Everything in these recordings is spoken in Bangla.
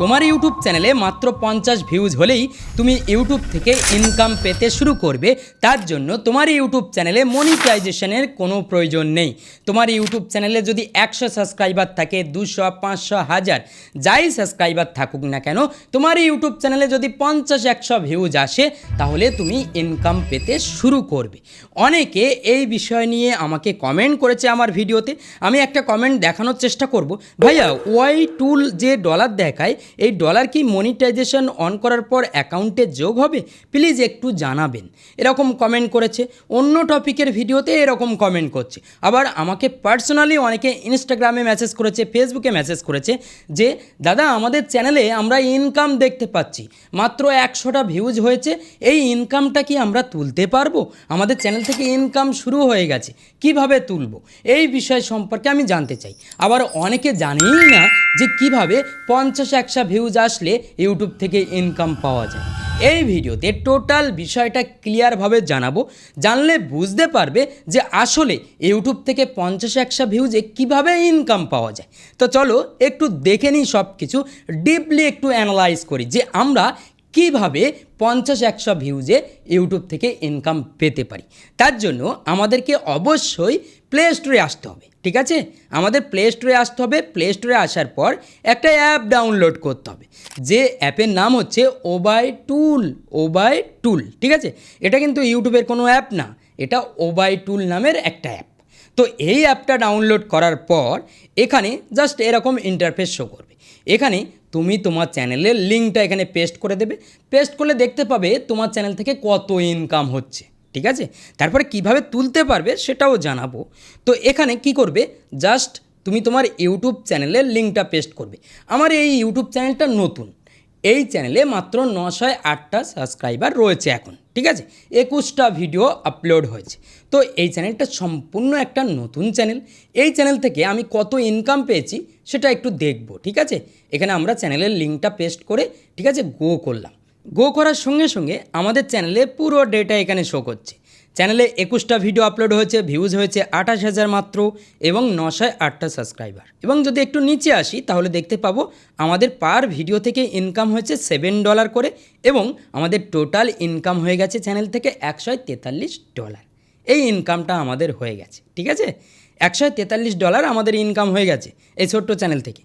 তোমার ইউটিউব চ্যানেলে মাত্র পঞ্চাশ ভিউজ হলেই তুমি ইউটিউব থেকে ইনকাম পেতে শুরু করবে। তার জন্য তোমার ইউটিউব চ্যানেলে মনিটাইজেশনের কোনো প্রয়োজন নেই। তোমার ইউটিউব চ্যানেলে যদি একশো সাবস্ক্রাইবার থাকে, দুশো, পাঁচশো, হাজার, যাই সাবস্ক্রাইবার থাকুক না কেন, তোমার ইউটিউব চ্যানেলে যদি পঞ্চাশ, একশো ভিউজ আসে, তাহলে তুমি ইনকাম পেতে শুরু করবে। অনেকে এই বিষয় নিয়ে আমাকে কমেন্ট করেছে আমার ভিডিওতে আমি একটা কমেন্ট দেখানোর চেষ্টা করব। ভাইয়া ওয়াই টুল যে ডলার দেখায় এই ডলার কি মনিটাইজেশন অন করার পর অ্যাকাউন্টে যোগ হবে? প্লিজ একটু জানাবেন। এরকম কমেন্ট করেছে। অন্য টপিকের ভিডিওতে এরকম কমেন্ট করছে। আবার আমাকে পার্সোনালি অনেকে ইনস্টাগ্রামে মেসেজ করেছে ফেসবুকে মেসেজ করেছে যে, দাদা, আমাদের চ্যানেলে আমরা ইনকাম দেখতে পাচ্ছি। মাত্র একশোটা ভিউজ হয়েছে। এই ইনকামটা কি আমরা তুলতে পারব? আমাদের চ্যানেল থেকে ইনকাম শুরু হয়ে গেছে। কীভাবে তুলবো? এই বিষয় সম্পর্কে আমি জানতে চাই। আবার অনেকে জানেই না যে কীভাবে পঞ্চাশ, একশো ভিউজ আসলে ইউটিউব থেকে ইনকাম পাওয়া যায়। এই ভিডিওতে টোটাল বিষয়টা ক্লিয়ারভাবে জানাব। জানলে বুঝতে পারবে যে আসলে ইউটিউব থেকে পঞ্চাশ একশো ভিউজে কীভাবে ইনকাম পাওয়া যায়। তো চলো একটু দেখে নিই সব কিছু ডিপলি একটু অ্যানালাইজ করি যে আমরা কীভাবে পঞ্চাশ একশো ভিউজে ইউটিউব থেকে ইনকাম পেতে পারি। তার জন্য আমাদেরকে অবশ্যই প্লে স্টোরে আসতে হবে। ঠিক আছে? আমাদের প্লে স্টোরে আসতে হবে। প্লে স্টোরে আসার পর একটা অ্যাপ ডাউনলোড করতে হবে। যে অ্যাপের নাম হচ্ছে ওবাই টুল ওবাই টুল ঠিক আছে? এটা কিন্তু ইউটিউবের কোনো অ্যাপ না। এটা ওবাই টুল নামের একটা অ্যাপ তো এই অ্যাপটা ডাউনলোড করার পর এখানে জাস্ট এরকম ইন্টারফেস শো করবে। এখানে তুমি তোমার চ্যানেলের লিঙ্কটা এখানে পেস্ট করে দেবে। পেস্ট করলে দেখতে পাবে তোমার চ্যানেল থেকে কত ইনকাম হচ্ছে। ঠিক আছে? তারপরে কীভাবে তুলতে পারবে সেটাও জানাব। তো এখানে কি করবে? জাস্ট তুমি তোমার ইউটিউব চ্যানেলের লিঙ্কটা পেস্ট করবে। আমার এই ইউটিউব চ্যানেলটা নতুন। এই চ্যানেলে মাত্র নশয় আটটা সাবস্ক্রাইবার রয়েছে এখন। ঠিক আছে? একুশটা ভিডিও আপলোড হয়েছে। তো এই চ্যানেলটা সম্পূর্ণ একটা নতুন চ্যানেল। এই চ্যানেল থেকে আমি কত ইনকাম পেয়েছি সেটা একটু দেখব। ঠিক আছে? এখানে আমরা চ্যানেলের লিঙ্কটা পেস্ট করে, ঠিক আছে গো করলাম। গো করার সঙ্গে সঙ্গে আমাদের চ্যানেলে পুরো ডেটা এখানে শো করছে। চ্যানেলে একুশটা ভিডিও আপলোড হয়েছে ভিউজ হয়েছে আঠাশ হাজার মাত্র এবং নশয় আটটা সাবস্ক্রাইবার এবং যদি একটু নিচে আসি, তাহলে দেখতে পাবো আমাদের পার ভিডিও থেকে ইনকাম হয়েছে সেভেন ডলার করে এবং আমাদের টোটাল ইনকাম হয়ে গেছে চ্যানেল থেকে একশো তেতাল্লিশ ডলার এই ইনকামটা আমাদের হয়ে গেছে, ঠিক আছে? একশো তেতাল্লিশ ডলার আমাদের ইনকাম হয়ে গেছে এই ছোট্ট চ্যানেল থেকে।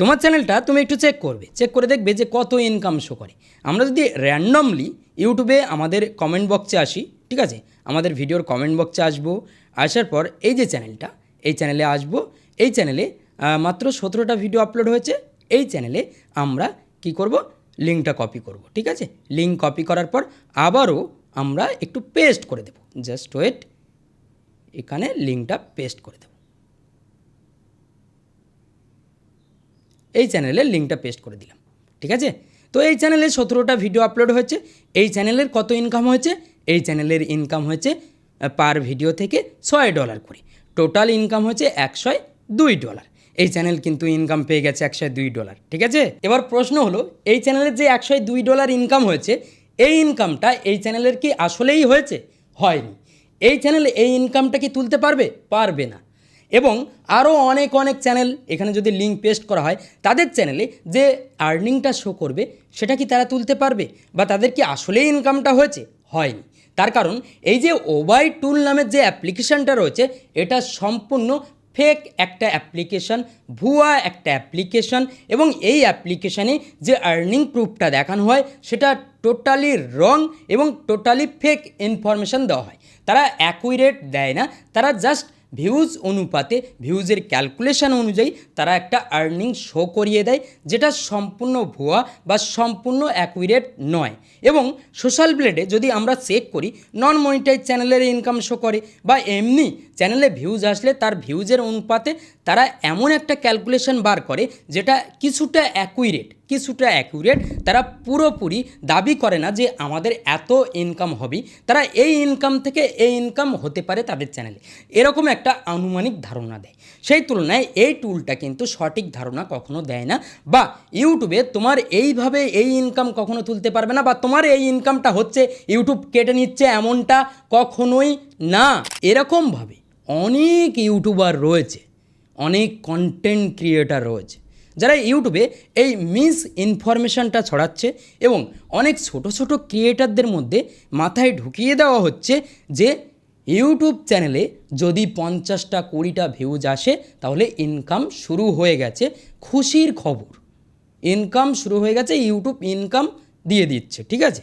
তোমার চ্যানেলটা তুমি একটু চেক করবে। চেক করে দেখবে যে কত ইনকাম শো করে। আমরা যদি র্যান্ডমলি ইউটিউবে আমাদের কমেন্ট বক্সে আসি, ঠিক আছে? আমাদের ভিডিওর কমেন্ট বক্সে আসব। আসার পর এই যে চ্যানেলটা এই চ্যানেলে আসব। এই চ্যানেলে মাত্র সতেরোটা ভিডিও আপলোড হয়েছে। এই চ্যানেলে আমরা কি করব? লিঙ্কটা কপি করব, ঠিক আছে? লিঙ্ক কপি করার পর আবারও আমরা একটু পেস্ট করে দেবো। জাস্ট ওয়েট এখানে লিঙ্কটা পেস্ট করে দেবো। এই চ্যানেলের লিঙ্কটা পেস্ট করে দিলাম, ঠিক আছে? তো এই চ্যানেলে সতেরোটা ভিডিও আপলোড হয়েছে, এই চ্যানেলের কত ইনকাম হয়েছে? এই চ্যানেলের ইনকাম হয়েছে পার ভিডিও থেকে ছয় ডলার করে। টোটাল ইনকাম হয়েছে একশো দুই ডলার এই চ্যানেল কিন্তু ইনকাম পেয়ে গেছে একশো দুই ডলার ঠিক আছে? এবার প্রশ্ন হলো, এই চ্যানেলের যে একশো দুই ডলার ইনকাম হয়েছে, এই ইনকামটা এই চ্যানেলের কি আসলেই হয়েছে? হয়নি। এই চ্যানেল এই ইনকামটা কি তুলতে পারবে? পারবে না। এবং আরও অনেক অনেক চ্যানেল এখানে যদি লিঙ্ক পেস্ট করা হয়, তাদের চ্যানেলে যে আর্নিংটা শো করবে, সেটা কি তারা তুলতে পারবে? বা তাদের কি আসলেই ইনকামটা হয়েছে? হয়নি। তার কারণ এই যে ওবাই টুল নামের যে অ্যাপ্লিকেশানটা রয়েছে, এটা সম্পূর্ণ ফেক একটা অ্যাপ্লিকেশন ভুয়া একটা অ্যাপ্লিকেশন এবং এই অ্যাপ্লিকেশানে যে আর্নিং প্রুফটা দেখানো হয়, সেটা টোটালি রং এবং টোটালি ফেক ইনফরমেশান দেওয়া হয়। তারা অ্যাকুরেট দেয় না, তারা জাস্ট ভিউজ অনুপাতে ভিউজের ক্যালকুলেশন অনুযায়ী তারা একটা আর্নিং শো করিয়ে দেয়, যেটা সম্পূর্ণ ভুয়া বা সম্পূর্ণ অ্যাকুরেট নয়। এবং সোশ্যাল ব্লেডে যদি আমরা চেক করি নন মনিটাইজ চ্যানেলের ইনকাম শো করে, বা এমনি চ্যানেলে ভিউজ আসলে তার ভিউজের অনুপাতে তারা এমন একটা ক্যালকুলেশন বার করে, যেটা কিছুটা অ্যাকুরেট কিছুটা অ্যাকুরেট তারা পুরোপুরি দাবি করে না যে আমাদের এত ইনকাম হবে। তারা এই ইনকাম থেকে এই ইনকাম হতে পারে তাদের চ্যানেলে এরকম একটা আনুমানিক ধারণা দেয়। সেই তুলনায় এই টুলটা কিন্তু সঠিক ধারণা কখনো দেয় না বা ইউটিউবে তোমার এইভাবে এই ইনকাম কখনো তুলতে পারবে না বা তোমার এই ইনকামটা হচ্ছে ইউটিউব কেটে নিচ্ছে এমনটা কখনোই না। এরকমভাবে অনেক ইউটিউবার রয়েছে, অনেক কন্টেন্ট ক্রিয়েটার রয়েছে। যারা ইউটিউবে এই মিস ইনফরমেশনটা ছড়াচ্ছে এবং অনেক ছোট ছোট ক্রিয়েটারদের মধ্যে মাথায় ঢুকিয়ে দেওয়া হচ্ছে যে ইউটিউব চ্যানেলে যদি পঞ্চাশটা, কুড়িটা ভিউজ আসে, তাহলে ইনকাম শুরু হয়ে গেছে। খুশির খবর। ইনকাম শুরু হয়ে গেছে, ইউটিউব ইনকাম দিয়ে দিচ্ছে, ঠিক আছে?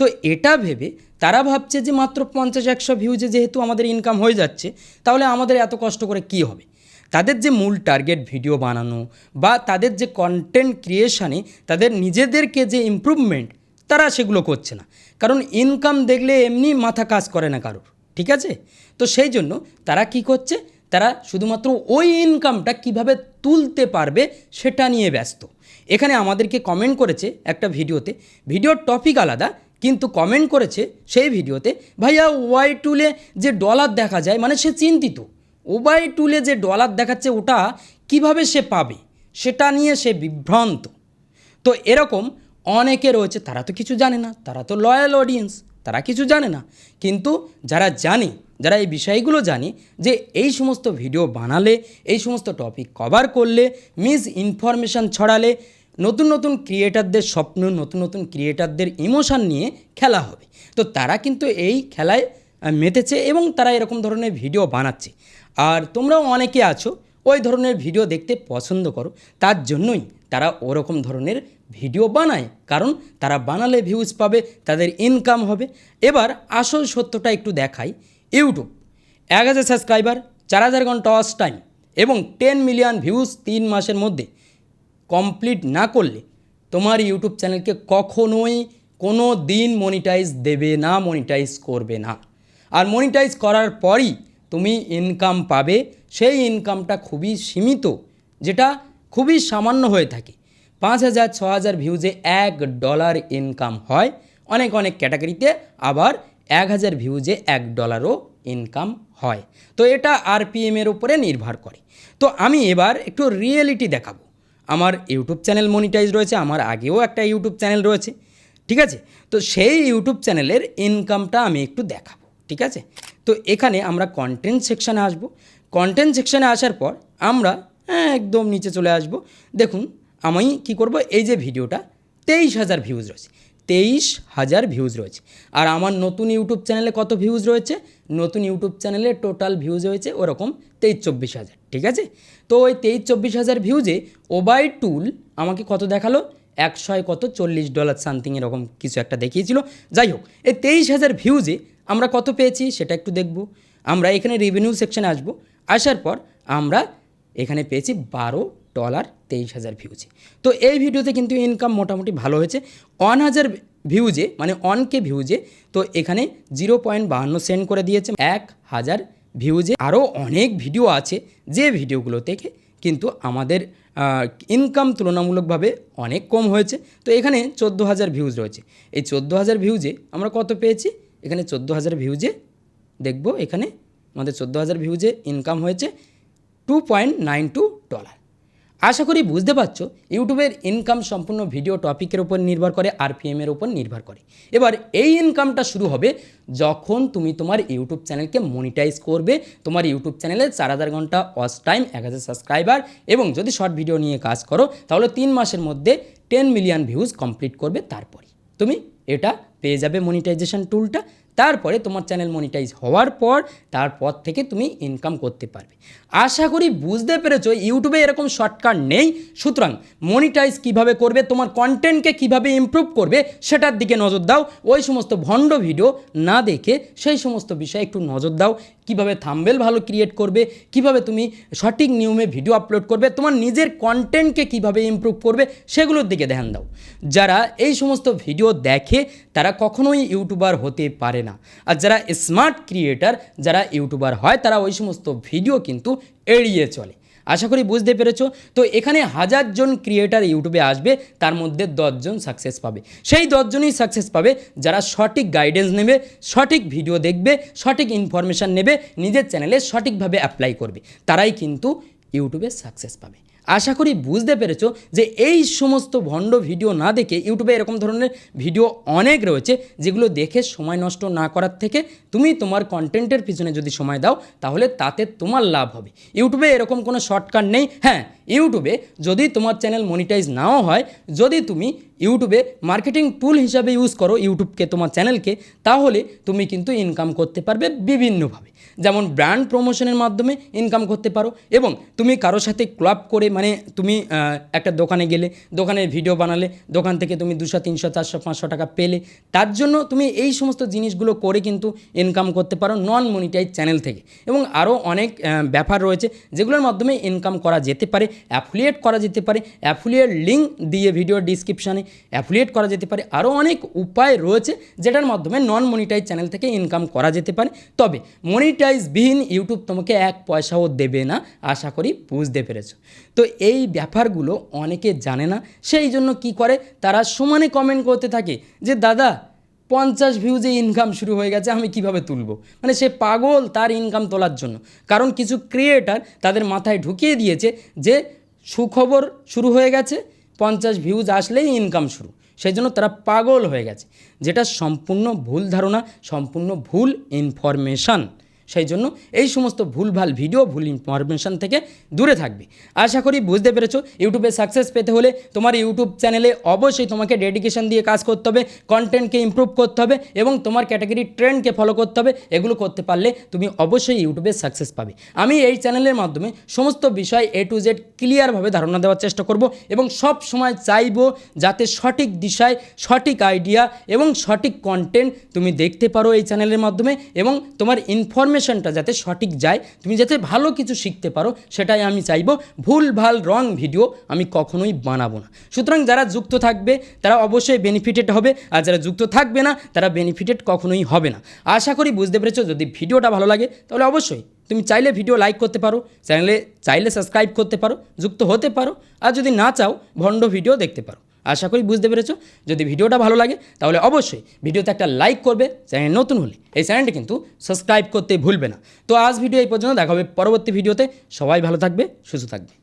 তো এটা ভেবে তারা ভাবছে যে মাত্র পঞ্চাশ, একশো ভিউজে যেহেতু আমাদের ইনকাম হয়ে যাচ্ছে, তাহলে আমাদের এত কষ্ট করে কি হবে? তাদের যে মূল টার্গেট ভিডিও বানানো বা তাদের যে কন্টেন্ট ক্রিয়েশানে তাদের নিজেদেরকে যে ইমপ্রুভমেন্ট তারা সেগুলো করছে না। কারণ ইনকাম দেখলে এমনি মাথা কাজ করে না কারোর, ঠিক আছে? তো সেই জন্য তারা কি করছে? তারা শুধুমাত্র ওই ইনকামটা কীভাবে তুলতে পারবে সেটা নিয়ে ব্যস্ত। এখানে আমাদেরকে কমেন্ট করেছে একটা ভিডিওতে ভিডিওর টপিক আলাদা, কিন্তু কমেন্ট করেছে সেই ভিডিওতে ভাইয়া ওয়াই টুলে যে ডলার দেখা যায় মানে সে চিন্তিত। ওয়াই টুলে যে ডলার দেখাচ্ছে ওটা কীভাবে সে পাবে, সেটা নিয়ে সে বিভ্রান্ত। তো এরকম অনেকে রয়েছে, তারা তো কিছু জানে না, তারা তো লয়াল অডিয়েন্স তারা কিছু জানে না। কিন্তু যারা জানে, যারা এই বিষয়গুলো জানে যে এই সমস্ত ভিডিও বানালে, এই সমস্ত টপিক কভার করলে মিস ইনফরমেশান ছড়ালে নতুন নতুন ক্রিয়েটারদের স্বপ্ন, নতুন নতুন ক্রিয়েটারদের ইমোশান নিয়ে খেলা হবে। তো তারা কিন্তু এই খেলায় মেতেছে এবং তারা এরকম ধরনের ভিডিও বানাচ্ছে। আর তোমরাও অনেকে আছো, ওই ধরনের ভিডিও দেখতে পছন্দ করো, তার জন্যই তারা ওরকম ধরনের ভিডিও বানায়। কারণ তারা বানালে ভিউজ পাবে, তাদের ইনকাম হবে। এবার আসল সত্যটা একটু দেখাই ইউটিউব এক হাজার সাবস্ক্রাইবার চার হাজার ঘণ্টা ওয়াচ টাইম এবং টেন মিলিয়ন ভিউজ তিন মাসের মধ্যে। কমপ্লিট না করলে তোমার ইউটিউব চ্যানেলকে কখনোই কোনো দিন মনিটাইজ দেবে না মনিটাইজ করবে না। আর মনিটাইজ করার পরই তুমি ইনকাম পাবে, সেই ইনকামটা খুবই সীমিত, যেটা খুবই সামান্য হয়ে থাকে। পাঁচ হাজার, ছ হাজার ভিউজে এক ডলার ইনকাম হয়। অনেক অনেক ক্যাটাগরিতে আবার এক হাজার ভিউজে এক ডলারও ইনকাম হয়। তো এটা আরপিএমের উপরে নির্ভর করে। তো আমি এবার একটু রিয়েলিটি দেখাবো। আমার ইউটিউব চ্যানেল মনিটাইজ রয়েছে, আমার আগেও একটা ইউটিউব চ্যানেল রয়েছে, ঠিক আছে? তো সেই ইউটিউব চ্যানেলের ইনকামটা আমি একটু দেখাবো, ঠিক আছে? তো এখানে আমরা কন্টেন্ট সেকশানে আসব। কন্টেন্ট সেকশানে আসার পর আমরা একদম নিচে চলে আসব। দেখুন, আমি কি করব? এই যে ভিডিওটা, তেইশ হাজার ভিউজ রয়েছে। তেইশ হাজার ভিউজ রয়েছে। আর আমার নতুন ইউটিউব চ্যানেলে কত ভিউজ রয়েছে? নতুন ইউটিউব চ্যানেলে টোটাল ভিউজ হয়েছে ওরকম তেইশ চব্বিশ হাজার, ঠিক আছে? তো ওই তেইশ চব্বিশ হাজার ভিউজে ওবাই টুল আমাকে কত দেখাল? একশয় কত, চল্লিশ ডলার সামথিং এরকম কিছু একটা দেখিয়েছিল। যাই হোক, এই তেইশ হাজার ভিউজে আমরা কত পেয়েছি সেটা একটু দেখব। আমরা এখানে রেভিনিউ সেকশনে আসব। আসার পর আমরা এখানে পেয়েছি বারো ডলার তেইশ হাজার ভিউজে তো এই ভিডিওতে কিন্তু ইনকাম মোটামুটি ভালো হয়েছে। ওয়ান হাজার ভিউজে মানে ওয়ান কে ভিউজে তো এখানে জিরো পয়েন্ট বাহান্ন সেন্ড করে দিয়েছে। এক হাজার ভিউজে আরও অনেক ভিডিও আছে যে ভিডিওগুলো থেকে কিন্তু আমাদের ইনকাম তুলনামূলকভাবে অনেক কম হয়েছে। তো এখানে চোদ্দ হাজার ভিউজ রয়েছে। এই চোদ্দ হাজার ভিউজে আমরা কত পেয়েছি? এখানে চোদ্দ হাজার ভিউজে দেখব, এখানে আমাদের চোদ্দ হাজার ভিউজে ইনকাম হয়েছে two point nine two dollar আশা করি বুঝতে পারছ, ইউটিউবের ইনকাম সম্পূর্ণ ভিডিও টপিকের উপর নির্ভর করে আর আরপিএমের উপর নির্ভর করে। এবার এই ইনকামটা শুরু হবে যখন তুমি তোমার ইউটিউব চ্যানেলকে মনিটাইজ করবে, তোমার ইউটিউব চ্যানেলে চার হাজার ঘণ্টা ওয়াচ টাইম এক হাজার সাবস্ক্রাইবার এবং যদি শর্ট ভিডিও নিয়ে কাজ করো, তাহলে তিন মাসের মধ্যে টেন মিলিয়ন ভিউজ কমপ্লিট করবে তারপরে তুমি এটা পেয়ে যাবে মনিটাইজেশন টুলটা তারপরে তোমার চ্যানেল মনিটাইজ হওয়ার পর তারপর থেকে তুমি ইনকাম করতে পারবে। আশা করি বুঝতে পেরেছ, ইউটিউবে এরকম শর্টকাট নেই। সুতরাং মনিটাইজ কীভাবে করবে, তোমার কন্টেন্টকে কীভাবে ইমপ্রুভ করবে, সেটার দিকে নজর দাও। ওই সমস্ত ভণ্ড ভিডিও না দেখে সেই সমস্ত বিষয়ে একটু নজর দাও। কীভাবে থাম্বেল ভালো ক্রিয়েট করবে, কীভাবে তুমি সঠিক নিয়মে ভিডিও আপলোড করবে, তোমার নিজের কন্টেন্টকে কীভাবে ইমপ্রুভ করবে, সেগুলোর দিকে ধ্যান দাও। যারা এই সমস্ত ভিডিও দেখে, তারা কখনোই ইউটিউবার হতে পারে না। আর যারা স্মার্ট ক্রিয়েটার যারা ইউটিউবার হয়, তারা ওই সমস্ত ভিডিও কিন্তু এড়িয়ে চলে। আশা করি বুঝতে পেরেছ। তো এখানে হাজারজন ক্রিয়েটার ইউটিউবে আসবে, তার মধ্যে দশজন সাকসেস পাবে। সেই দশজনই সাকসেস পাবে, যারা সঠিক গাইডেন্স নেবে, সঠিক ভিডিও দেখবে, সঠিক ইনফরমেশান নেবে, নিজের চ্যানেলে সঠিকভাবে অ্যাপ্লাই করবে। তারাই কিন্তু ইউটিউবে সাকসেস পাবে। আশা করি বুঝতে পেরেছ যে এই সমস্ত ভণ্ড ভিডিও না দেখে ইউটিউবে এরকম ধরনের ভিডিও অনেক রয়েছে যেগুলো দেখে সময় নষ্ট না করার থেকে তুমি তোমার কন্টেন্টের পিছনে যদি সময় দাও, তাহলে তাতে তোমার লাভ হবে। ইউটিউবে এরকম কোনো শর্টকাট নেই। হ্যাঁ ইউটিউবে যদি তোমার চ্যানেল মনিটাইজ নাও হয়, যদি তুমি ইউটিউবে মার্কেটিং টুল হিসাবে ইউজ করো ইউটিউবকে, তোমার চ্যানেলকে, তাহলে তুমি কিন্তু ইনকাম করতে পারবে বিভিন্নভাবে। যেমন ব্র্যান্ড প্রমোশনের মাধ্যমে ইনকাম করতে পারো এবং তুমি কারোর সাথে ক্লাব করে মানে তুমি একটা দোকানে গেলে, দোকানের ভিডিও বানালে, দোকান থেকে তুমি দুশো, তিনশো, চারশো, পাঁচশো টাকা পেলে, তার জন্য তুমি এই সমস্ত জিনিসগুলো করে কিন্তু ইনকাম করতে পারো নন মনিটাইজ চ্যানেল থেকে। এবং আরও অনেক ব্যাপার রয়েছে যেগুলোর মাধ্যমে ইনকাম করা যেতে পারে। অ্যাফিলিয়েট করা যেতে পারে। অ্যাফিলিয়েট লিঙ্ক দিয়ে ভিডিও ডিসক্রিপশানে অ্যাফিলিয়েট করা যেতে পারে। আরও অনেক উপায় রয়েছে যেটার মাধ্যমে নন মনিটাইজ চ্যানেল থেকে ইনকাম করা যেতে পারে। তবে মনিটাইজবিহীন ইউটিউব তোমাকে এক পয়সাও দেবে না, আশা করি বুঝতে পেরেছ। তো এই ব্যাপারগুলো অনেকে জানে না, সেই জন্য কি করে? তারা সমানে কমেন্ট করতে থাকে যে, দাদা পঞ্চাশ ভিউজে ইনকাম শুরু হয়ে গেছে, আমি কীভাবে তুলব? মানে সে পাগল তার ইনকাম তোলার জন্য। কারণ কিছু ক্রিয়েটার তাদের মাথায় ঢুকিয়ে দিয়েছে যে সুখবর শুরু হয়ে গেছে, পঞ্চাশ ভিউজ আসলেই ইনকাম শুরু। সেই জন্য তারা পাগল হয়ে গেছে। যেটা সম্পূর্ণ ভুল ধারণা, সম্পূর্ণ ভুল ইনফরমেশান সেই জন্য এই সমস্ত ভুলভাল ভিডিও, ভুল ইনফরমেশান থেকে দূরে থাকবে। আশা করি বুঝতে পেরেছ ইউটিউবে সাকসেস পেতে হলে তোমার ইউটিউব চ্যানেলে অবশ্যই তোমাকে ডেডিকেশন দিয়ে কাজ করতে হবে কন্টেন্টকে ইম্প্রুভ করতে হবে এবং তোমার ক্যাটাগরি ট্রেন্ডকে ফলো করতে হবে, এগুলো করতে পারলে তুমি অবশ্যই ইউটিউবে সাকসেস পাবে। আমি এই চ্যানেলের মাধ্যমে সমস্ত বিষয় এ টু জেড ক্লিয়ারভাবে ধারণা দেওয়ার চেষ্টা করব এবং সব সময় চাইব যাতে সঠিক দিশায় সঠিক আইডিয়া এবং সঠিক কন্টেন্ট তুমি দেখতে পারো এই চ্যানেলের মাধ্যমে এবং তোমার ইনফরমেশনটা যাতে সঠিক যায়, তুমি যাতে ভালো কিছু শিখতে পারো, সেটাই আমি চাইব। ভুল, ভালো রং ভিডিও আমি কখনোই বানাবো না। সুতরাং যারা যুক্ত থাকবে, তারা অবশ্যই বেনিফিটেড হবে, আর যারা যুক্ত থাকবে না, তারা বেনিফিটেড কখনোই হবে না। আশা করি বুঝতে পেরেছ, যদি ভিডিওটা ভালো লাগে, তাহলে অবশ্যই তুমি চাইলে ভিডিও লাইক করতে পারো চ্যানেলে চাইলে সাবস্ক্রাইব করতে পারো, যুক্ত হতে পারো, আর যদি না চাও, ভণ্ড ভিডিও দেখতে পারো। আশা করি বুঝতে পেরেছ। যদি ভিডিওটা ভালো লাগে, তাহলে অবশ্যই ভিডিওতে একটা লাইক করবে, চ্যানেল নতুন হলে। এই চ্যানেলটি কিন্তু সাবস্ক্রাইব করতে ভুলবে না। তো আজ ভিডিও এই পর্যন্ত, দেখা হবে পরবর্তী ভিডিওতে। সবাই ভালো থাকবে, সুস্থ থাকবে।